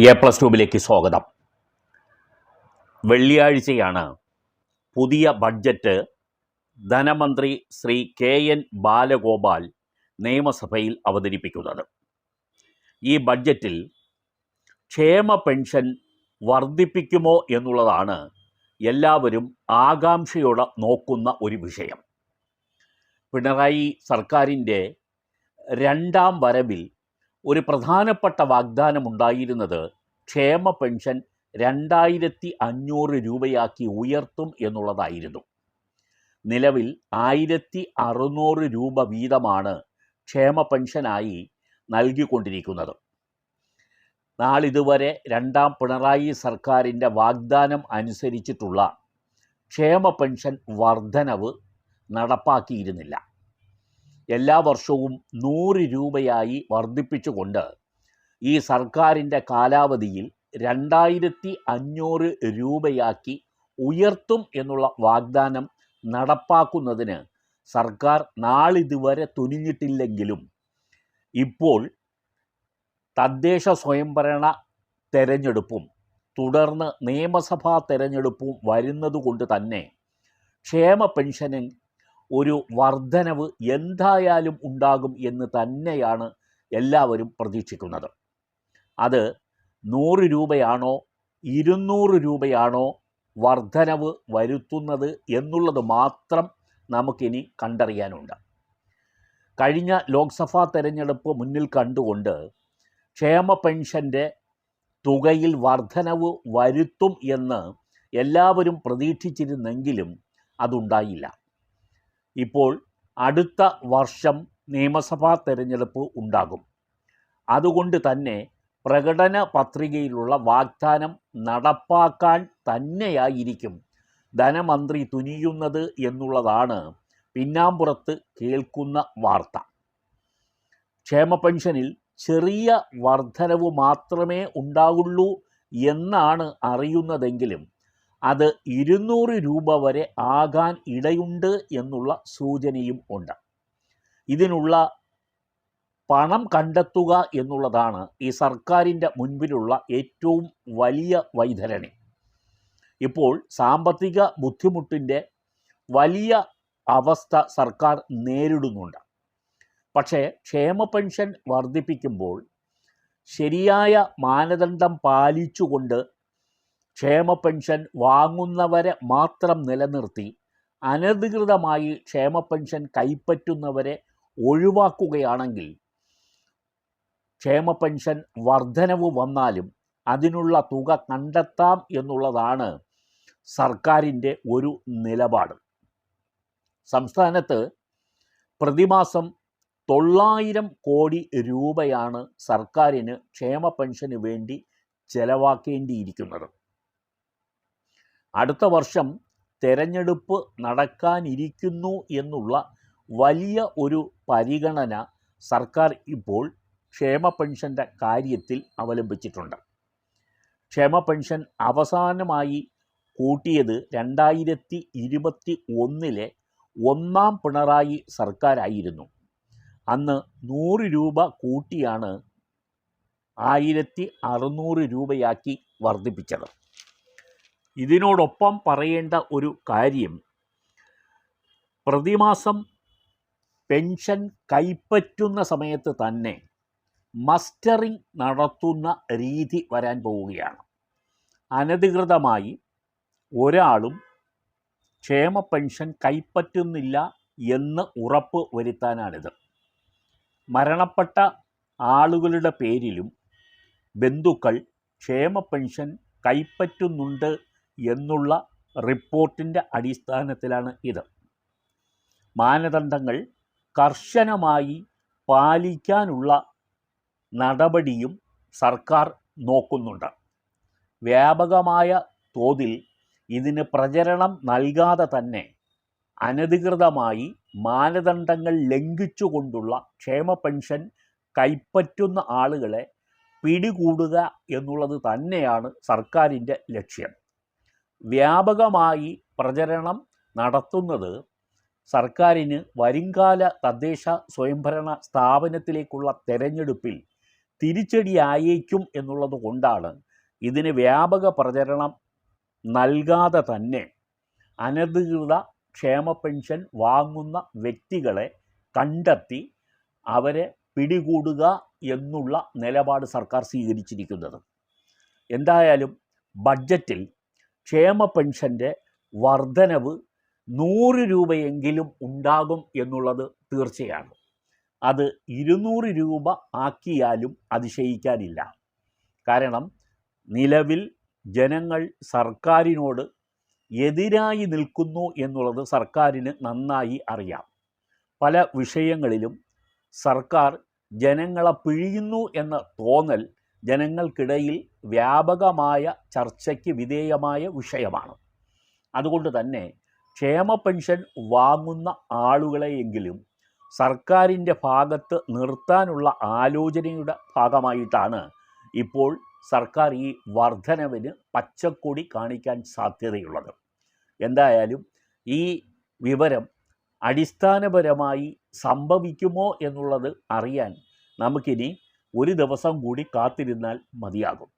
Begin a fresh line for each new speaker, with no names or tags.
A plus ട്യൂബിലേക്ക് സ്വാഗതം. വെള്ളിയാഴ്ചയാണ് പുതിയ ബഡ്ജറ്റ് ധനമന്ത്രി ശ്രീ കെ എൻ ബാലഗോപാൽ നിയമസഭയിൽ അവതരിപ്പിക്കുന്നത്. ഈ ബഡ്ജറ്റിൽ ക്ഷേമ പെൻഷൻ വർദ്ധിപ്പിക്കുമോ എന്നുള്ളതാണ് എല്ലാവരും ആകാംക്ഷയോടെ നോക്കുന്ന ഒരു വിഷയം. പിണറായി സർക്കാരിന്റെ രണ്ടാം വരവിൽ ഒരു പ്രധാനപ്പെട്ട വാഗ്ദാനം ഉണ്ടായിരുന്നത് ക്ഷേമ പെൻഷൻ രണ്ടായിരത്തി അഞ്ഞൂറ് രൂപയാക്കി ഉയർത്തും എന്നുള്ളതായിരുന്നു. നിലവിൽ ആയിരത്തി അറുന്നൂറ് രൂപ വീതമാണ് ക്ഷേമ പെൻഷനായി നൽകിക്കൊണ്ടിരിക്കുന്നത്. നാളിതുവരെ രണ്ടാം പിണറായി സർക്കാരിന്റെ വാഗ്ദാനം അനുസരിച്ചിട്ടുള്ള ക്ഷേമ പെൻഷൻ വർധനവ് നടപ്പാക്കിയിരുന്നില്ല. എല്ലാ വർഷവും നൂറ് രൂപയായി വർദ്ധിപ്പിച്ചുകൊണ്ട് ഈ സർക്കാരിന്റെ കാലാവധിയിൽ രണ്ടായിരത്തി അഞ്ഞൂറ് രൂപയാക്കി ഉയർത്തും എന്നുള്ള വാഗ്ദാനം നടപ്പാക്കുന്നതിന് സർക്കാർ നാളിതുവരെ തുനിഞ്ഞിട്ടില്ലെങ്കിലും ഇപ്പോൾ തദ്ദേശ സ്വയംഭരണ തെരഞ്ഞെടുപ്പും തുടർന്ന് നിയമസഭാ തെരഞ്ഞെടുപ്പും വരുന്നതുകൊണ്ട് തന്നെ ക്ഷേമ പെൻഷന് ഒരു വർധനവ് എന്തായാലും ഉണ്ടാകും എന്ന് തന്നെയാണ് എല്ലാവരും പ്രതീക്ഷിക്കുന്നത്. അത് നൂറ് രൂപയാണോ ഇരുന്നൂറ് രൂപയാണോ വർധനവ് വരുത്തുന്നത് എന്നുള്ളത് മാത്രം നമുക്കിനി കണ്ടറിയാനുണ്ട്. കഴിഞ്ഞ ലോക്സഭാ തെരഞ്ഞെടുപ്പ് മുന്നിൽ കണ്ടുകൊണ്ട് ക്ഷേമ പെൻഷന്റെ തുകയിൽ വർധനവ് വരുത്തും എന്ന് എല്ലാവരും പ്രതീക്ഷിച്ചിരുന്നെങ്കിലും അതുണ്ടായില്ല. ഇപ്പോൾ അടുത്ത വർഷം നിയമസഭാ തെരഞ്ഞെടുപ്പ് ഉണ്ടാകും. അതുകൊണ്ട് തന്നെ പ്രകടന പത്രികയിലുള്ള വാഗ്ദാനം നടപ്പാക്കാൻ തന്നെയായിരിക്കും ധനമന്ത്രി തുനിയുന്നത് എന്നുള്ളതാണ് പിന്നാമ്പുറത്ത് കേൾക്കുന്ന വാർത്ത. ക്ഷേമ പെൻഷനിൽ ചെറിയ വർധനവ് മാത്രമേ ഉണ്ടാകുള്ളൂ എന്നാണ് അറിയുന്നതെങ്കിലും അത് ഇരുന്നൂറ് രൂപ വരെ ആകാൻ ഇടയുണ്ട് എന്നുള്ള സൂചനയും ഉണ്ട്. ഇതിനുള്ള പണം കണ്ടെത്തുക എന്നുള്ളതാണ് ഈ സർക്കാരിന്റെ മുൻപിലുള്ള ഏറ്റവും വലിയ വൈതരണി ഇപ്പോൾ സാമ്പത്തിക ബുദ്ധിമുട്ടിന്റെ വലിയ അവസ്ഥ സർക്കാർ നേരിടുന്നുണ്ട്. പക്ഷേ ക്ഷേമ പെൻഷൻ വർദ്ധിപ്പിക്കുമ്പോൾ ശരിയായ മാനദണ്ഡം പാലിച്ചുകൊണ്ട് ക്ഷേമ പെൻഷൻ വാങ്ങുന്നവരെ മാത്രം നിലനിർത്തി അനധികൃതമായി ക്ഷേമ പെൻഷൻ കൈപ്പറ്റുന്നവരെ ഒഴിവാക്കുകയാണെങ്കിൽ ക്ഷേമ പെൻഷൻ വർധനവ് വന്നാലും അതിനുള്ള തുക കണ്ടെത്താം എന്നുള്ളതാണ് സർക്കാരിന്റെ ഒരു നിലപാട്. സംസ്ഥാനത്ത് പ്രതിമാസം തൊള്ളായിരം കോടി രൂപയാണ് സർക്കാരിന് ക്ഷേമ പെൻഷന് വേണ്ടി ചെലവാക്കേണ്ടിയിരിക്കുന്നത്. അടുത്ത വർഷം തെരഞ്ഞെടുപ്പ് നടക്കാനിരിക്കുന്നു എന്നുള്ള വലിയ ഒരു പരിഗണന സർക്കാർ ഇപ്പോൾ ക്ഷേമ പെൻഷന്റെ കാര്യത്തിൽ അവലംബിച്ചിട്ടുണ്ട്. ക്ഷേമ പെൻഷൻ അവസാനമായി കൂട്ടിയത് രണ്ടായിരത്തി ഇരുപത്തി ഒന്നിലെ ഒന്നാം പിണറായി സർക്കാരായിരുന്നു. അന്ന് നൂറ് രൂപ കൂട്ടിയാണ് ആയിരത്തി അറുന്നൂറ് രൂപയാക്കി വർദ്ധിപ്പിച്ചത്. ഇതിനോടൊപ്പം പറയേണ്ട ഒരു കാര്യം. പ്രതിമാസം പെൻഷൻ കൈപ്പറ്റുന്ന സമയത്ത് തന്നെ മസ്റ്ററിംഗ് നടത്തുന്ന രീതി വരാൻ പോവുകയാണ്. അനധികൃതമായി ഒരാളും ക്ഷേമ പെൻഷൻ കൈപ്പറ്റുന്നില്ല എന്ന് ഉറപ്പ് വരുത്താനാണിത്. മരണപ്പെട്ട ആളുകളുടെ പേരിലും ബന്ധുക്കൾ ക്ഷേമ പെൻഷൻ കൈപ്പറ്റുന്നുണ്ട് എന്നുള്ള റിപ്പോർട്ടിന്റെ അടിസ്ഥാനത്തിലാണ് ഇത്. മാനദണ്ഡങ്ങൾ കർശനമായി പാലിക്കാനുള്ള നടപടിയും സർക്കാർ നോക്കുന്നുണ്ട്. വ്യാപകമായ തോതിൽ ഇതിന് പ്രചരണം നൽകാതെ തന്നെ അനധികൃതമായി മാനദണ്ഡങ്ങൾ ലംഘിച്ചുകൊണ്ടുള്ള ക്ഷേമ പെൻഷൻ കൈപ്പറ്റുന്ന ആളുകളെ പിടികൂടുക എന്നുള്ളത് തന്നെയാണ് സർക്കാരിന്റെ ലക്ഷ്യം. വ്യാപകമായി പ്രചരണം നടത്തുന്നത് സർക്കാരിന് വരുംകാല തദ്ദേശ സ്വയംഭരണ സ്ഥാപനത്തിലേക്കുള്ള തെരഞ്ഞെടുപ്പിൽ തിരിച്ചടിയായേക്കും എന്നുള്ളത് കൊണ്ടാണ് ഇതിന് വ്യാപക പ്രചരണം നൽകാതെ തന്നെ അനധികൃത ക്ഷേമ പെൻഷൻ വാങ്ങുന്ന വ്യക്തികളെ കണ്ടെത്തി അവരെ പിടികൂടുക എന്നുള്ള നിലപാട് സർക്കാർ സ്വീകരിച്ചിരിക്കുന്നത്. എന്തായാലും ബഡ്ജറ്റിൽ ക്ഷേമ പെൻഷന്റെ വർധനവ് നൂറ് രൂപയെങ്കിലും ഉണ്ടാകും എന്നുള്ളത് തീർച്ചയാണ്. അത് ഇരുന്നൂറ് രൂപ ആക്കിയാലും അതിശയിക്കാനില്ല. കാരണം നിലവിൽ ജനങ്ങൾ സർക്കാരിനോട് എതിരായി നിൽക്കുന്നു എന്നുള്ളത് സർക്കാരിന് നന്നായി അറിയാം. പല വിഷയങ്ങളിലും സർക്കാർ ജനങ്ങളെ പിഴിയുന്നു എന്ന തോന്നൽ ജനങ്ങൾക്കിടയിൽ വ്യാപകമായ ചർച്ചയ്ക്ക് വിധേയമായ വിഷയമാണ്. അതുകൊണ്ട് തന്നെ ക്ഷേമ പെൻഷൻ വാങ്ങുന്ന ആളുകളെയെങ്കിലും സർക്കാരിന്റെ ഭാഗത്ത് നിർത്താനുള്ള ആലോചനയുടെ ഭാഗമായിട്ടാണ് ഇപ്പോൾ സർക്കാർ ഈ വർധനവിന് പച്ചക്കൊടി കാണിക്കാൻ സാധ്യതയുള്ളത്. എന്തായാലും ഈ വിവരം അടിസ്ഥാനപരമായി സംഭവിക്കുമോ എന്നുള്ളത് അറിയാൻ നമുക്കിനി ഒരു ദിവസം കൂടി കാത്തിരുന്നാൽ മതിയാകും.